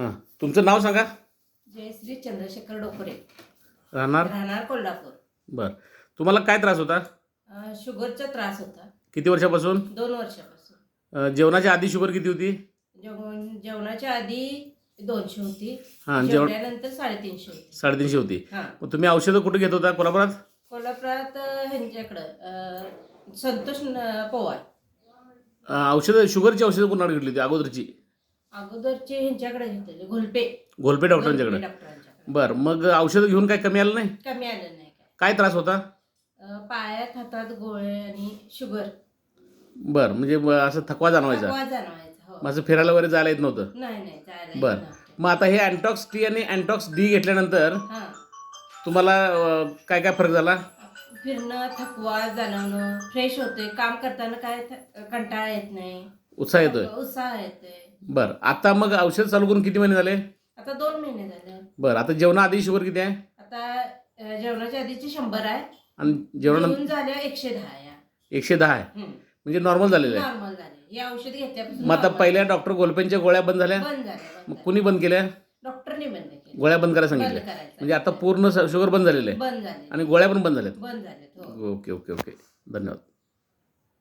हां. तुमचं नाव सांगा. जयश्री चंद्रशेखर डोकरे. राहणार? राहणार कोल्हापूर. बरं. तुम्हाला काय त्रास होता? अं, शुगरचा त्रास होता. किती वर्षापासून? दोन वर्षापासून. अं, जेवणाच्या आधी शुगर किती होती? जेवण जेवणाच्या आधी दोनशे होती. हां जेवण जेवल्यानंतर साडेतीनशे होती. साडेतीनशे होती. हां. मग तुम्ही औषधं कुठे घेत होता? कोल्हापुरात? कोल्हापुरात अं, ह्यांच्याकडं. अं, संतोष न- पवार. अं, औषधं शुगरची औषधं कोणाकडे घेतली होती? अगोदरची. अगोदरचे ह्यांच्याकडे घेतलेले घोलपे. घोलपे डॉक्टरांच्याकडे. बरं मग औषधं घेऊन काय कमी आलं नाही? कमी आलं नाही काय. काय त्रास होता? अं, पायात हातात गोळे आणि शुगर. बरं म्हणजे ब- असं थकवा जाणवायचा. थकवा जाणवायचा हो. मग असं फिरायला वगैरे जायला येत नव्हतं. नाही नाही जायला येत बरं. नव्हतं. मग आता हे अँटॉक्स टी आणि अँटॉक्स डी घेतल्यानंतर हां. तुम्हाला अं, काय काय फरक झाला? फिरणं थकवा जाणवणं फ्रेश होतोय. काम करताना काय थ- कंटाळा येत नाही. उत्साह येतोय. उत्साह येतोय. बरं. आता मग औषध चालू करून किती महिने झाले? आता दोन महिने झाले. बरं. आता जेवणाआधी शुगर किती आहे? आता अं, जेवणाच्या आधीची शंभर आहे. आणि जेवणानंतर जेवण झाल्या एकशे दहा या. एकशे दहा आहे. म्हणजे नॉर्मल झालेलं आहे. नॉर्मल झाले हे औषध घेतल्यापासून मग आता normal. पहिल्या डॉक्टर गोलपेंच्या गोळ्या बंद झाल्या? बंद मग कुणी बंद केल्या. डॉक्टरने बंद केले गोळ्या बंद करायला बंद सांगितल्या. करायचं म्हणजे आता पूर्ण शुगर बंद झालेलं आहे. बंद झाले आणि गोळ्या पण बंद झाल्यात. बंद झाले हो. Okay okay okay. धन्यवाद.